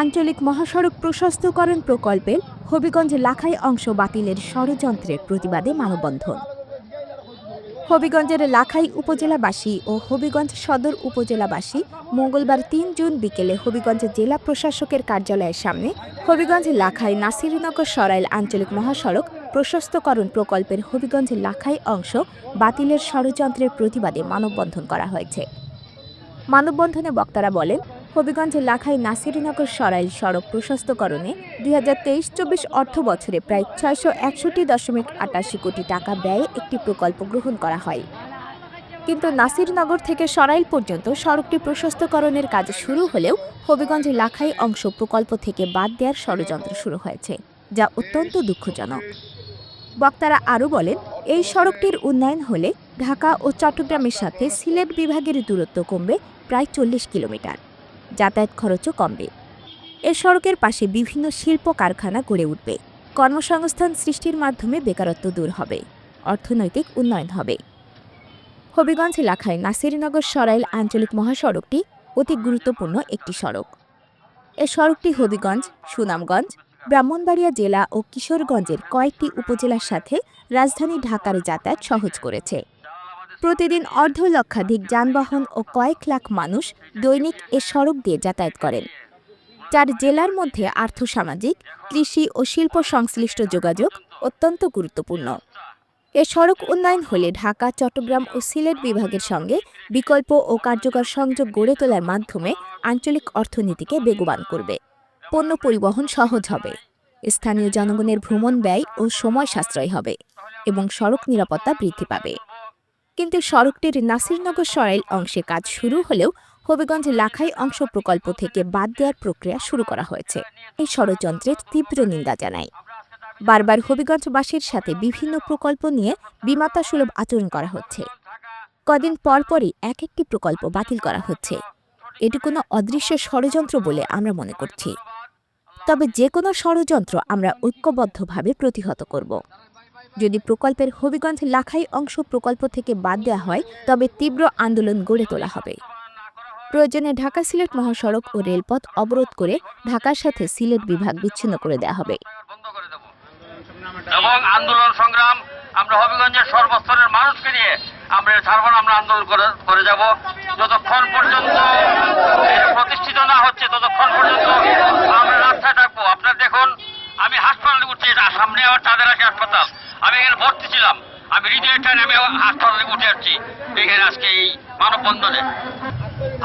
আঞ্চলিক মহাসড়ক প্রশস্তকরণ প্রকল্পের হবিগঞ্জ লাখাই অংশ বাতিলের ষড়যন্ত্রের প্রতিবাদে মানববন্ধন। হবিগঞ্জের লাখাই উপজেলাবাসী ও হবিগঞ্জ সদর উপজেলাবাসী মঙ্গলবার তিন জুন বিকেলে হবিগঞ্জ জেলা প্রশাসকের কার্যালয়ের সামনে হবিগঞ্জ লাখাই নাসিরনগর সরাইল আঞ্চলিক মহাসড়ক প্রশস্তকরণ প্রকল্পের হবিগঞ্জ লাখাই অংশ বাতিলের ষড়যন্ত্রের প্রতিবাদে মানববন্ধন করা হয়েছে। মানববন্ধনে বক্তারা বলেন হবিগঞ্জ লাখাই নাসিরিনগর সরাইল সড়ক প্রশস্তকরণে দুই হাজার তেইশ চব্বিশ অর্থ বছরে প্রায় ছয়শো একষট্টি দশমিক আটাশি কোটি টাকা ব্যয়ে একটি প্রকল্প গ্রহণ করা হয়। কিন্তু নাসিরনগর থেকে সরাইল পর্যন্ত সড়কটি প্রশস্তকরণের কাজ শুরু হলেও হবিগঞ্জ লাখাই অংশ প্রকল্প থেকে বাদ দেওয়ার ষড়যন্ত্র শুরু হয়েছে, যা অত্যন্ত দুঃখজনক। বক্তারা আরও বলেন, এই সড়কটির উন্নয়ন হলে ঢাকা ও চট্টগ্রামের সাথে সিলেট বিভাগের দূরত্ব কমবে প্রায় চল্লিশ কিলোমিটার। যাতায়াত খরচও কমবে। এ সড়কের পাশে বিভিন্ন শিল্প কারখানা গড়ে উঠবে। কর্মসংস্থান সৃষ্টির মাধ্যমে বেকারত্ব দূর হবে। অর্থনৈতিক উন্নয়ন হবে। হবিগঞ্জ এলাকায় নাসিরনগর সরাইল আঞ্চলিক মহাসড়কটি অতি গুরুত্বপূর্ণ একটি সড়ক। এ সড়কটি হবিগঞ্জ, সুনামগঞ্জ, ব্রাহ্মণবাড়িয়া জেলা ও কিশোরগঞ্জের কয়েকটি উপজেলার সাথে রাজধানী ঢাকার যাতায়াত সহজ করেছে। প্রতিদিন অর্ধ লক্ষাধিক যানবাহন ও কয়েক লাখ মানুষ দৈনিক এ সড়ক দিয়ে যাতায়াত করেন। চার জেলার মধ্যে আর্থসামাজিক, কৃষি ও শিল্প সংশ্লিষ্ট যোগাযোগ অত্যন্ত গুরুত্বপূর্ণ। এ সড়ক উন্নয়ন হলে ঢাকা, চট্টগ্রাম ও সিলেট বিভাগের সঙ্গে বিকল্প ও কার্যকর সংযোগ গড়ে তোলার মাধ্যমে আঞ্চলিক অর্থনীতিকে বেগবান করবে। পণ্য পরিবহন সহজ হবে, স্থানীয় জনগণের ভ্রমণ ব্যয় ও সময় সাশ্রয় হবে এবং সড়ক নিরাপত্তা বৃদ্ধি পাবে। কিন্তু সড়কটির নাসিরনগর সরাইল অংশে কাজ শুরু হলেও হবিগঞ্জ লাখাই অংশ প্রকল্প থেকে বাদ দেওয়ার প্রক্রিয়া শুরু করা হয়েছে। এই ষড়যন্ত্রের তীব্র নিন্দা জানায়। বারবার হবিগঞ্জবাসীর সাথে বিভিন্ন প্রকল্প নিয়ে বিমাতা সুলভ আচরণ করা হচ্ছে। কদিন পরপরই এক একটি প্রকল্প বাতিল করা হচ্ছে। এটি কোনো অদৃশ্য ষড়যন্ত্র বলে আমরা মনে করছি। তবে যে কোনো ষড়যন্ত্র আমরা ঐক্যবদ্ধভাবে প্রতিহত করব। যদি প্রকল্পের হবিগঞ্জ লাখাই অংশ প্রকল্প থেকে বাদ দেওয়া হয়, তবে তীব্র আন্দোলন গড়ে তোলা হবে। প্রয়োজনে ঢাকা সিলেট মহাসড়ক ও রেলপথ অবরোধ করে ঢাকার সাথে সিলেট বিভাগ বিচ্ছিন্ন করে দেওয়া হবে। এবং আন্দোলন সংগ্রাম আমরা হবিগঞ্জের সর্বস্তরের মানুষকে নিয়ে আমরা ছাড়বো আমরা আন্দোলন করে যাব। যতক্ষণ পর্যন্ত প্রতিষ্ঠিত না হচ্ছে, ততক্ষণ সামনে আমার তাদের আছে হাসপাতাল। আমি এখানে ভর্তি ছিলাম। আমি হৃদয়ের টাইনে আমি হাসপাতালে উঠে আসছি। এখানে আজকে এই মানববন্ধনে।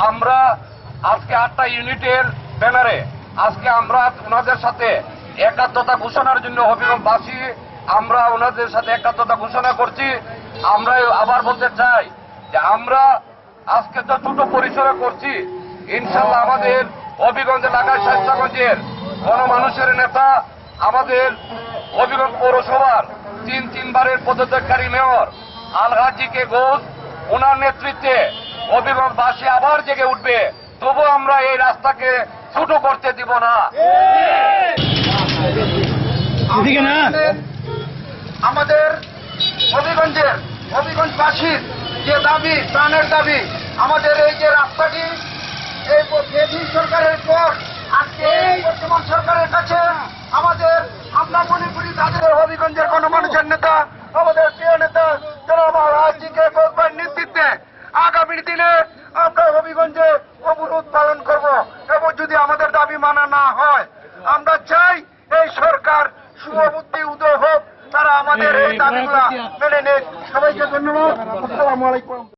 আমরা আজকে আটটা ইউনিটের ব্যানারে, আজকে আমরা ওনাদের সাথে একাত্মতা ঘোষণার জন্য হবিগঞ্জবাসী আমরা ওনাদের সাথে একাত্মতা ঘোষণা করছি। আমরা আবার বলতে চাই যে আমরা আজকে তো ছোট পরিসরে করছি। ইনশাল্লাহ আমাদের হবিগঞ্জ এলাকার স্বেচ্ছাগঞ্জের গণমানুষের নেতা আমাদের হবিগঞ্জ পৌরসভার তিন তিনবারের পদত্যাগকারী মেয়র আলহাজিকে ঘোষ ওনার নেতৃত্বে হবিগঞ্জবাসী আবার জেগে উঠবে। তবু আমরা এই রাস্তাকে ছোট করতে দিব না। আমাদের- হবিগঞ্জের হবিগঞ্জবাসীর যে দাবি প্রাণের দাবি আমাদের এই যে রাস্তাটি এই সরকারের পর আজকে এই বর্তমান সরকারের কাছে আমাদের আমরা মনে করি তাদের হবিগঞ্জের গণমানুষের নেতা আমাদের প্রিয় নেতা জনাব রাজজিকে কোকবার নেতৃত্বে আগামী দিনে আমরা হবিগঞ্জে অবরোধ পালন করব এবং যদি আমাদের দাবি মানা না হয় আমরা চাই এই সরকার শুভবুদ্ধি উদয় হোক তারা আমাদের এই দাবিগুলা মেনে নেক। সবাইকে ধন্যবাদ। আসসালামু আলাইকুম।